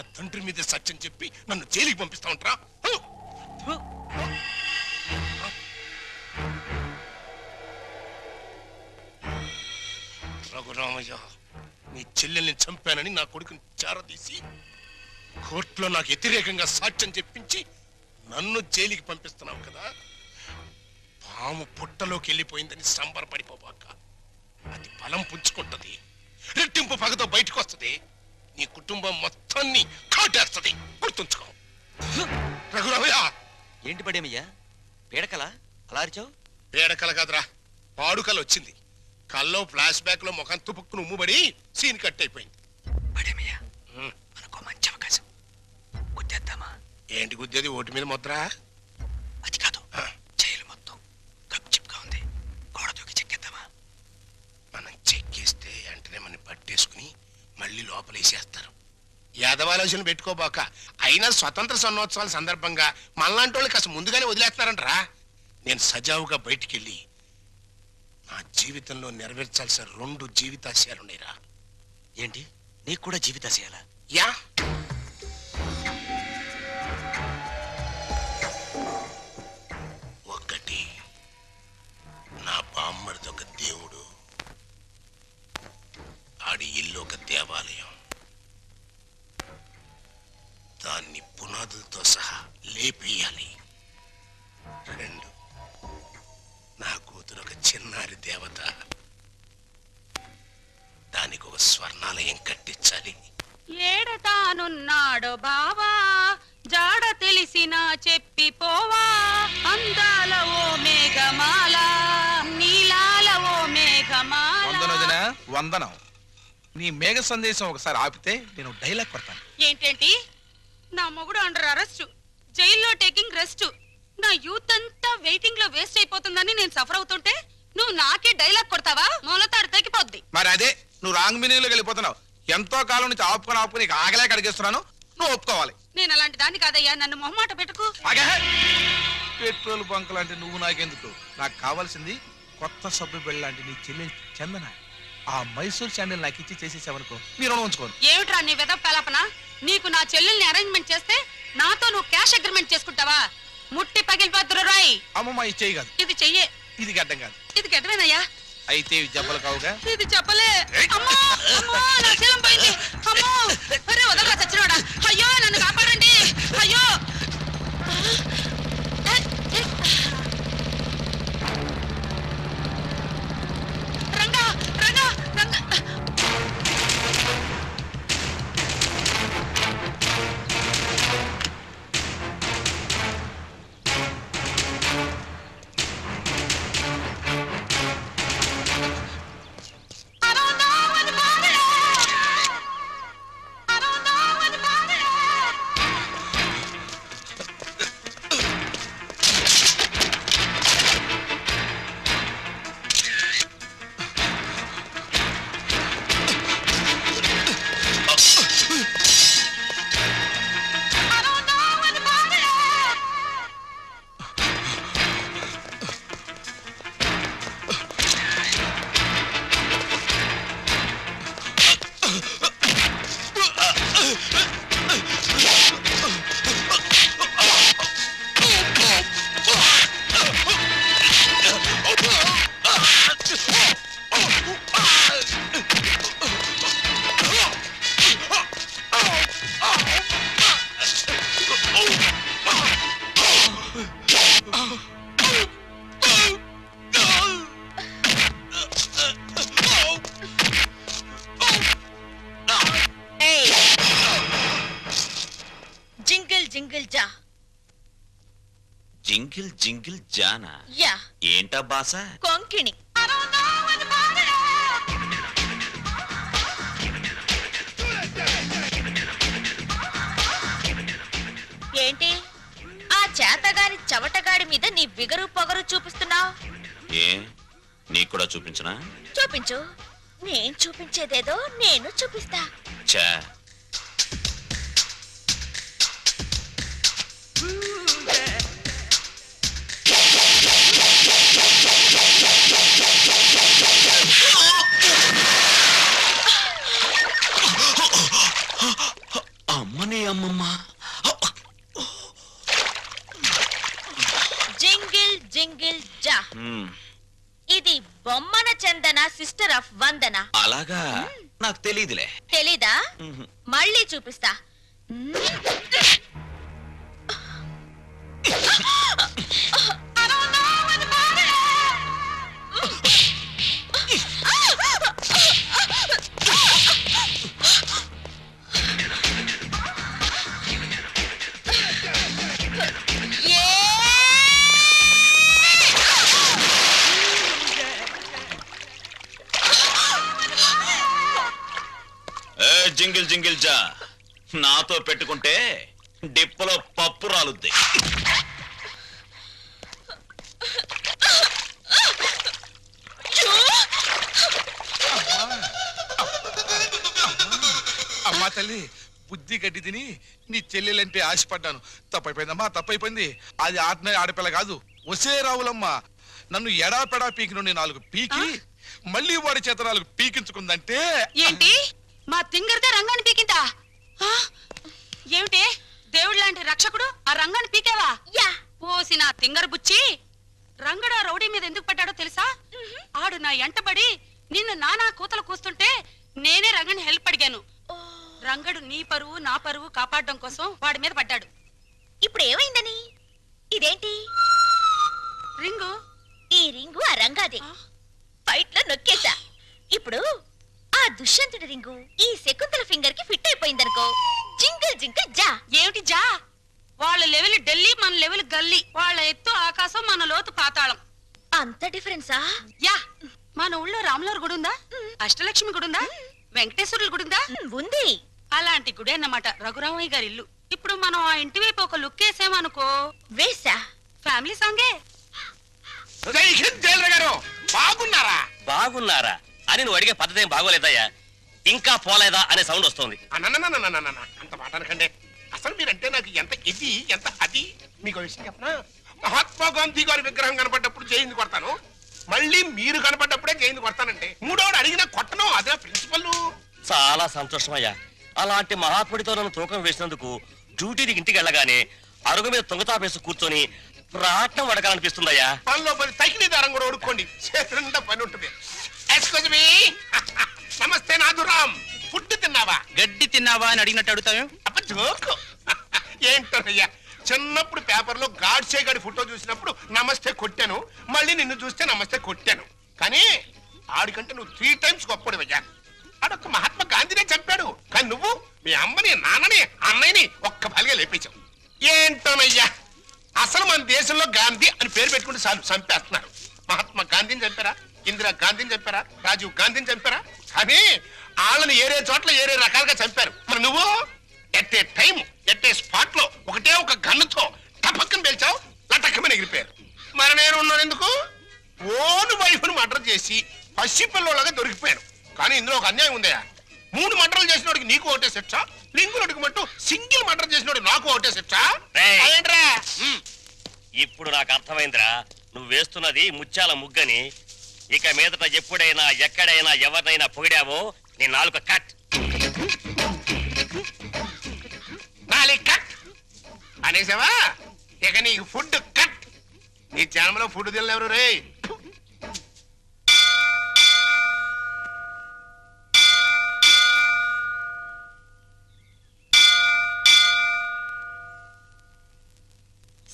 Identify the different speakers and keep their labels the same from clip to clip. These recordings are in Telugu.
Speaker 1: నా తండ్రి మీద సత్యం చెప్పి నన్ను జైలుకి పంపిస్తా ఉంటారా? రఘురామయ్య నీ చెల్లెల్ని చంపానని నా కొడుకుని చేరదీసి కోర్టులో నాకు వ్యతిరేకంగా సాక్ష్యం చెప్పించి నన్ను జైలుకి పంపిస్తున్నావు కదా? పాము పుట్టలోకి వెళ్ళిపోయిందని సంబరపడిపోబాక అది బలం పుంజుకుంటది రెట్టింపు పగతో బయటకు వస్తుంది. నీ కుటుంబం మొత్తాన్ని కాటేస్తుంది. గుర్తుంచుకో. రఘురామయ్య!
Speaker 2: ఏంటి పడేమయ్యా? పీడకలా? అలా అరిచావు?
Speaker 1: పేడకల కదరా పాడుకలు వచ్చింది కల్లో ఫ్లాష్ బ్యాక్లో ముఖం తుపుక్కును ఉమ్ముబడి సీన్ కట్ అయిపోయింది.
Speaker 2: పడేమయ్యా. మనకు మంచి అవకాశం. గుద్దేద్దామా?
Speaker 1: ఏంటి గుద్దేది? ఓటు మీద ముద్ర
Speaker 2: అది కాదు
Speaker 1: ఆ.
Speaker 2: జైలు మొత్తం గప్చిప్గా ఉంది గోడ దూకి చెక్కేద్దామా
Speaker 1: మనం చెక్కేస్తే వెంటనే మనం పట్టేసుకుని మళ్ళీ లోపలేసేస్తారు. యాదవాలోచన పెట్టుకోబాక అయినా స్వతంత్ర సన్నోత్సవాల సందర్భంగా మనలాంటి వాళ్ళు కాస్త ముందుగానే వదిలేస్తున్నారంటరా. నేను సజావుగా బయటికెళ్ళి నా జీవితంలో నెరవేర్చాల్సిన రెండు జీవితాశయాలున్నాయిరా.
Speaker 2: ఏంటి? నీకు కూడా జీవితాశయాలా?
Speaker 1: యా.
Speaker 3: వందనం. నీ మేఘ సందేశం ఒకసారి ఆపితే నేను డైలాగ్ కొడతాను.
Speaker 4: ఏంటేంటి? నా మొగుడు అండర్ అరెస్ట్. జైల్లో టేకింగ్ రెస్ట్. నా యూత్ అంతా వెయిటింగ్లో వేస్ట్ అయిపోతుందని నేను సఫర్ అవుతుంటే నువ్వు నాకే డైలాగ్ కొడతావా? మూలతాడు తగ్గిపోద్ది
Speaker 3: మరి అదే నువ్వు రాంగ్ మీనింగ్లోకి వెళ్ళిపోతున్నావు. ఎంతో కాలం నుంచి ఆపుకొని ఆపుకొని ఆగలే కడిగేస్తున్నాను. నువ్వు ఒప్పుకోవాలి.
Speaker 4: నేను అలాంటి దాన్ని కాదయ్యా. నన్ను మొహమాట పెట్టుకు.
Speaker 3: పెట్రోల్ బంక్ లాంటి నువ్వు నాకెందుకు? నాకు కావాల్సింది కొత్త సబ్బు బిళ్ళ లాంటి నీ చెల్లి చందన. ఆ మైసూర్ శాండిల్ నాకు ఇచ్చి చేసేసావనుకో రుణం ఉంచుకోను.
Speaker 4: ఏమిట్రా నీ వెదవ కల్పన నీకు నా చెల్లెల్ని అరేంజ్మెంట్ చేస్తే నాతో నువ్వు క్యాష్ అగ్రిమెంట్ చేసుకుంటావా? ముట్టి పగిలిపోతురు రాయ్
Speaker 3: అమ్మమ్మ ఇచ్చేయి కాదు.
Speaker 4: ఇది చెయ్యే.
Speaker 3: ఇది గడ్డం కాదు.
Speaker 4: ఇది గెటవేనయ్యా
Speaker 3: అయితే ఇవి జబ్బలు కావుగా?
Speaker 4: ఇది చెప్పలే. అమ్మో! అమ్మో! నా శీలం పోయింది. అమ్మో! అరే వదలరా చచ్చినోడా అయ్యో నన్ను కాపాడండి Uh,
Speaker 5: uh. జింగిల్ జా.
Speaker 6: జింగిల్ జింగిల్ జానా?
Speaker 5: యా.
Speaker 6: ఏంటా బాస?
Speaker 5: కొంకిణి. ఏంటి? ఆ చేతగాని చవటగాడి మీద నీ బిగరు పొగరు చూపిస్తున్నావు?
Speaker 6: ఏ? నీకు కూడా చూపించనా?
Speaker 5: చూపించు. నేను చూపించేదేదో నేను చూపిస్తా.
Speaker 6: చా అమ్మమ్మ.
Speaker 7: జింగిల్ జింగిల్ జా. ఇది బొమ్మన చందన సిస్టర్ ఆఫ్ వందన.
Speaker 6: అలాగా? నాకు తెలీదులే.
Speaker 7: తెలీదా? మళ్ళీ చూపిస్తా.
Speaker 6: జింగిల్ జింగిల్ జా. నాతో పెట్టుకుంటే డిప్పలో పప్పు రాలుద్ది.
Speaker 3: అమ్మా తల్లి బుద్ధి గడ్డి తిని నీ చెల్లెలంటే ఆశపడ్డాను. తప్పైపోయిందమ్మా తప్పైపోయింది. అది ఆటనే ఆడపిల్ల కాదు. ఒసే రావులమ్మ. నన్ను ఎడాపెడా పీకి నుండి నాలుగు పీకి మళ్ళీ వాడి చేత నాలుగు పీకించుకుందంటే
Speaker 4: ఏంటి? మా తింగర్దే రంగాన్ని పీకిందా? ఏమిటి? దేవుడు లాంటి రక్షకుడు ఆ రంగాన్ని పీకావా?
Speaker 7: యా.
Speaker 4: పోసి నా తింగర్ బుచ్చి రంగడు ఆ రౌడీ మీద ఎందుకు పడ్డాడో తెలుసా? ఆడు నా ఎంటబడి నిన్ను నానా కూతలు కూస్తుంటే నేనే రంగని హెల్ప్ అడిగాను. రంగడు నీ పరువు నా పరువు కాపాడడం కోసం వాడి మీద పడ్డాడు.
Speaker 7: ఇప్పుడు ఏమైందని? ఇదేంటి?
Speaker 4: రింగు.
Speaker 7: ఈ రింగు ఆ రంగాదే? ఫైట్లో నొక్కేశా. ఇప్పుడు ఆ దుష్యంతుడి రింగు. ఈ శకుంతల ఫింగర్కి ఫిట్ అయిపోయిందనుకో. జింగిల్ జింగిల్ జా.
Speaker 4: ఏమిటి జా? వాళ్ళ లెవెల్ ఢిల్లీ మన లెవెల్ గల్లీ. వాళ్ళ ఎత్తు ఆకాశం మన లోతు పాతాళం.
Speaker 7: అంత డిఫరెన్సా
Speaker 4: యా. మన ఊళ్ళో రాములవారి గుడి ఉందా? అష్టలక్ష్మి గుడి ఉందా? వెంకటేశ్వరుల గుడి ఉందా?
Speaker 7: ఉంది.
Speaker 4: అలాంటి గుడి అన్నమాట రఘురామయ్య గారి ఇల్లు. ఇప్పుడు మనం ఆ ఇంటి వైపు ఒక లుక్ వేసామనుకో.
Speaker 7: వేసా?
Speaker 4: ఫ్యామిలీ సాంగే
Speaker 1: బాగున్నారా?
Speaker 8: బాగున్నారా? అని నువ్వు అడిగే పద్ధతి ఏం బాగోలేదయ్యా. ఇంకా పోలేదా అనే సౌండ్ వస్తుంది.
Speaker 1: అంత మాట అసలు మీరంటే నాకు ఎంత ఇది ఎంత అది? మీకు విషయం చెప్పనా? మహాత్మా గాంధీ గారి విగ్రహం కనపడ్డప్పుడు చేయింది కొడతాను. మళ్ళీ మీరు కనపడ్డప్పుడే చేయింది కొడతానండి. మూడోడు అడిగిన కొట్టను అదే ప్రిన్సిపల్
Speaker 8: చాలా సంతోషమయ్యా. అలాంటి మహాత్ముడితో నన్ను తూకం వేసినందుకు డ్యూటీకి ఇంటికి వెళ్ళగానే అరుగు మీద తొంగతాపేసి కూర్చొని ప్రాట్నం వడకాలనిపిస్తుందయ్యా.
Speaker 1: పనిలో పని తగిలి దారం కూడా ఉడుక్కోండి చేతి పని ఉంటుంది. ఎక్స్క్యూజ్ మీ నమస్తే నాథురామ్ ఫుడ్ తిన్నావా?
Speaker 9: గడ్డి తిన్నావా అని అడిగినట్టు అడుగుతావు?
Speaker 1: అప్ప జోకు. ఏంటోనయ్యా చిన్నప్పుడు పేపర్లో గాడ్సే గాడి ఫోటో చూసినప్పుడు నమస్తే కొట్టాను మళ్ళీ నిన్ను చూస్తే నమస్తే కొట్టాను. కానీ ఆడికంటే నువ్వు త్రీ టైమ్స్ గొప్పడివయ్యా ఆడొక్క మహాత్మా గాంధీనే చంపాడు. కానీ నువ్వు మీ అమ్మని నాన్నని అన్నయ్యని ఒక్క బలిగా లేపించావు ఏంటోనయ్యా అసలు మన దేశంలో గాంధీ అని పేరు పెట్టుకుంటే చాలు చంపేస్తున్నారు. మహాత్మా గాంధీని చంపారా? ఇందిరా గాంధీని చంపారా? రాజీవ్ గాంధీని చంపారా? కానీ వాళ్ళని ఏరే చోట్ల ఏరే రకాలుగా చంపారు. మరి నువ్వు at a time at a స్పాట్లో ఒకటే ఒక గన్నుతో టపక్కన పేల్చావు? లటక్కమని ఎగిరిపోయారు. మరి నేను ఉన్నాను ఎందుకు? ఓను వైఫ్ను మర్డర్ చేసి పసి పిల్లలాగా దొరికిపోయాను. కానీ ఇందులో ఒక అన్యాయం ఉందయా మూడు మర్డర్లు చేసినోడికి నీకు ఒకటే శిక్ష లింగునోడికి మట్టు సింగిల్ మర్డర్ చేసినోడు నాకు ఒకటే శిక్ష.
Speaker 8: రేయ్. ఇప్పుడు నాకు అర్థమైందిరా నువ్వు వేస్తున్నది ముత్యాల ముగ్గని ఇక మీదట ఎప్పుడైనా ఎక్కడైనా ఎవరినైనా పొగిడావో నీ నాలుక కట్.
Speaker 1: నాలుగు కట్. అనేసావా? ఇక నీకు ఫుడ్ కట్. నీ జన్మలో ఫుడ్ తినలేరు రే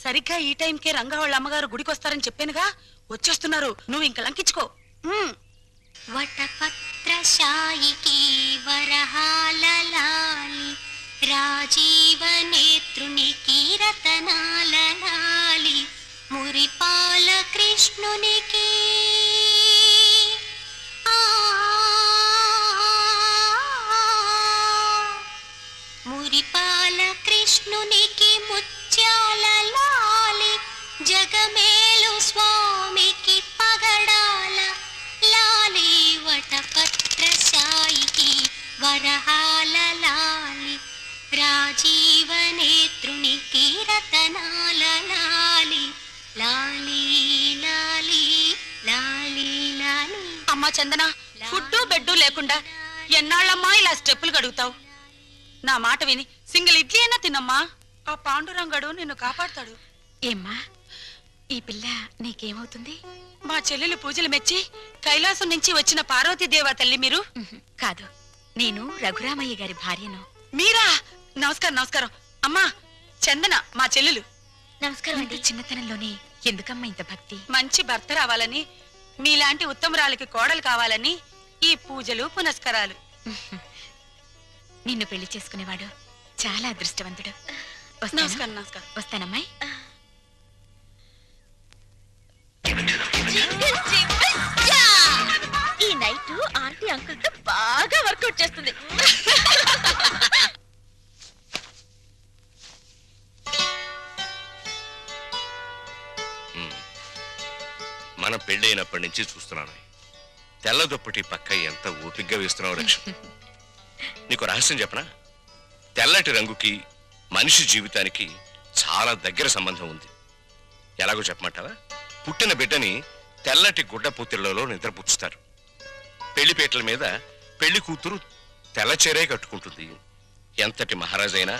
Speaker 4: సరిగ్గా ఈ టైంకే రంగా వాళ్ళ అమ్మగారు గుడికొస్తారని చెప్పానుగా వచ్చేస్తున్నారు. నువ్వు ఇంక లంకించుకో.
Speaker 10: వటపత్రశాయికి వరహాలలాలి రాజీవ నేత్రునికి రతనాలలాలి మురిపాల కృష్ణునికి. మురిపాల కృష్ణునికి జగమేలు స్వామికి పగడాల లాలి వటపత్ర సాయికి వరహాల లాలి రాజీవ నేత్రునికి రతనాల లాలి లాలి లాలి లాలి లాలి.
Speaker 4: అమ్మా చందన ఫుడ్డు బెడ్డు లేకుండా ఎన్నాళ్ళమ్మా ఇలా స్టెప్పులు గడుగుతావు నా మాట విని సింగిల్ ఇడ్లీ అయినా తినమ్మా? ఆ పాండురంగడు నిన్ను కాపాడతాడు.
Speaker 7: ఏమ్మా?
Speaker 5: ఈ పిల్ల నీకేమవుతుంది?
Speaker 4: మా చెల్లెలు పూజలు మెచ్చి కైలాసం నుంచి వచ్చిన పార్వతీ దేవా తల్లి మీరు?
Speaker 5: కాదు. నేను రఘురామయ్య గారి భార్యను.
Speaker 4: మీరా? నమస్కారం నమస్కారం. అమ్మా చందన మా చెల్లెలు.
Speaker 5: నమస్కారం అండి. చిన్నతనంలోనే ఎందుకమ్మా ఇంత భక్తి?
Speaker 4: మంచి భర్త రావాలని మీలాంటి ఉత్తమరాలకి కోడలు కావాలని ఈ పూజలు పునస్కారాలు.
Speaker 5: నిన్ను పెళ్ళి చేసుకునేవాడు చాలా అదృష్టవంతుడు.
Speaker 4: నమస్కారం నమస్కారం.
Speaker 5: వస్తానమ్మాయి? ఈ నైట్ ఆంటీ అంకుల్తో బాగా వర్కౌట్ చేస్తుంది.
Speaker 2: మనం పెళ్ళైనప్పటి నుంచి చూస్తున్నాను. తెల్ల దుప్పటి పక్క ఎంత ఓపిగ్గా వేస్తున్నావు లక్ష్మి నీకు రహస్యం చెప్పనా? తెల్లటి రంగుకి మనిషి జీవితానికి చాలా దగ్గర సంబంధం ఉంది. ఎలాగో చెప్పమంటావా? పుట్టిన బిడ్డని తెల్లటి గుడ్డ పూతిళ్ళలో నిద్రపుచ్చుతారు. పెళ్ళిపేటల మీద పెళ్ళి కూతురు తెల్ల చీరే కట్టుకుంటుంది. ఎంతటి మహారాజైనా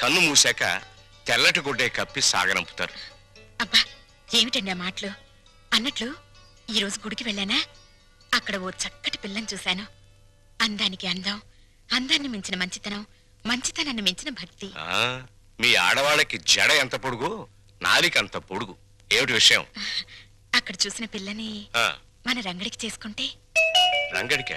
Speaker 2: కన్ను మూసాక తెల్లటి గుడ్డే కప్పి సాగనంపుతారు.
Speaker 5: అబ్బా ఏమిటండి ఆ మాటలు? అన్నట్లు ఈ రోజు గుడికి వెళ్ళానా? అక్కడ ఓ చక్కటి పిల్లని చూశాను. అందానికి అందం అందాన్ని మించిన మంచితనం మంచితనాన్ని మించిన భక్తి.
Speaker 2: మీ ఆడవాళ్ళకి జడ ఎంత పొడుగు నాలిక అంత పొడుగు. ఏమిటి విషయం?
Speaker 5: అక్కడ చూసిన పిల్లని మన రంగడికి చేసుకుంటే?
Speaker 2: రంగడిక?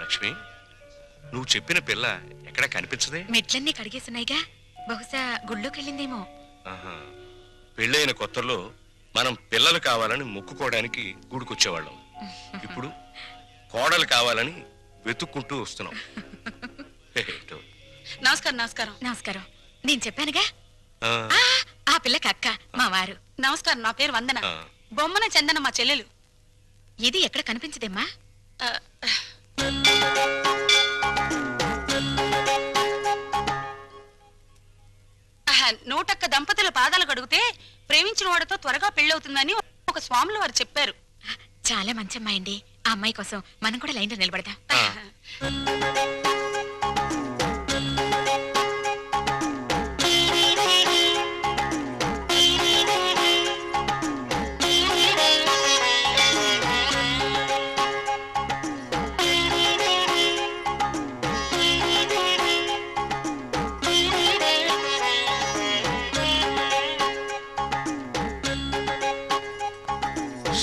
Speaker 2: లక్ష్మి నువ్వు చెప్పిన పిల్ల ఎక్కడ కనిపించదే?
Speaker 5: మెట్లన్నీ కడిగేసున్నాయిగా. బహుశా గుళ్ళోకి వెళ్ళిందేమో.
Speaker 2: ఆహా. పెళ్ళైన కొత్తలో మనం పిల్లలు కావాలని మొక్కుకోవడానికి గూడుకొచ్చేవాళ్ళం. ఇప్పుడు కోడలు కావాలని వెతుక్కుంటూ వస్తున్నాం.
Speaker 4: నమస్కారం నమస్కారం.
Speaker 5: నమస్కారం. నేను చెప్పానుగా?
Speaker 2: ఆ,
Speaker 5: పిల్లకి అక్క మా వారు.
Speaker 4: నమస్కారం నా పేరు వందన. బొమ్మన చందన మా చెల్లెలు.
Speaker 5: ఇది ఎక్కడ కనిపించదేమ్మా?
Speaker 4: నూటొక్క దంపతుల పాదాలు కడిగితే ప్రేమించిన వాడితో త్వరగా పెళ్ళవుతుందని ఒక స్వాములు వారు చెప్పారు.
Speaker 5: చాలా మంచి అమ్మాయి అండి ఆ అమ్మాయి కోసం మనం కూడా లైన్లో నిలబడదాం.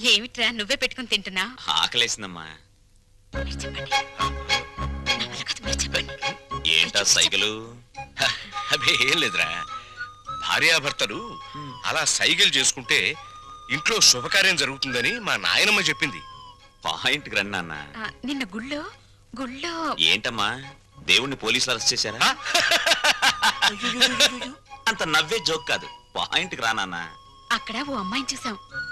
Speaker 5: ఏమిట్రా నువ్వే పెట్టుకుని తింటున్నా?
Speaker 6: ఆకలేసిందమ్మా. ఏంటా సైకిలు?
Speaker 2: అబే ఏం లేదురా. భార్యాభర్తలు అలా సైగలు చేసుకుంటే ఇంట్లో శుభకార్యం జరుగుతుందని మా నాయనమ్మ చెప్పింది.
Speaker 6: పాయింట్ రండి నాన్న.
Speaker 5: గుళ్ళో గుళ్ళో.
Speaker 6: ఏంటమ్మా? దేవుణ్ణి పోలీసులు అరెస్ట్ చేశారా? అంత నవ్వే జోక్ కాదు. పాయింట్ రా నాన్న.
Speaker 5: అక్కడ ఓ అమ్మాయిని చూసాం.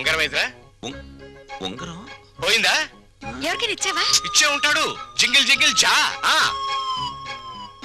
Speaker 2: ఉంగరం అయితేరా
Speaker 6: ఉం- ఉంగరం?
Speaker 2: పోయిందా?
Speaker 5: ఎవరికైనా ఇచ్చావా?
Speaker 2: ఇచ్చే ఉంటాడు. జింగిల్ జింగిల్ జా. ఆ.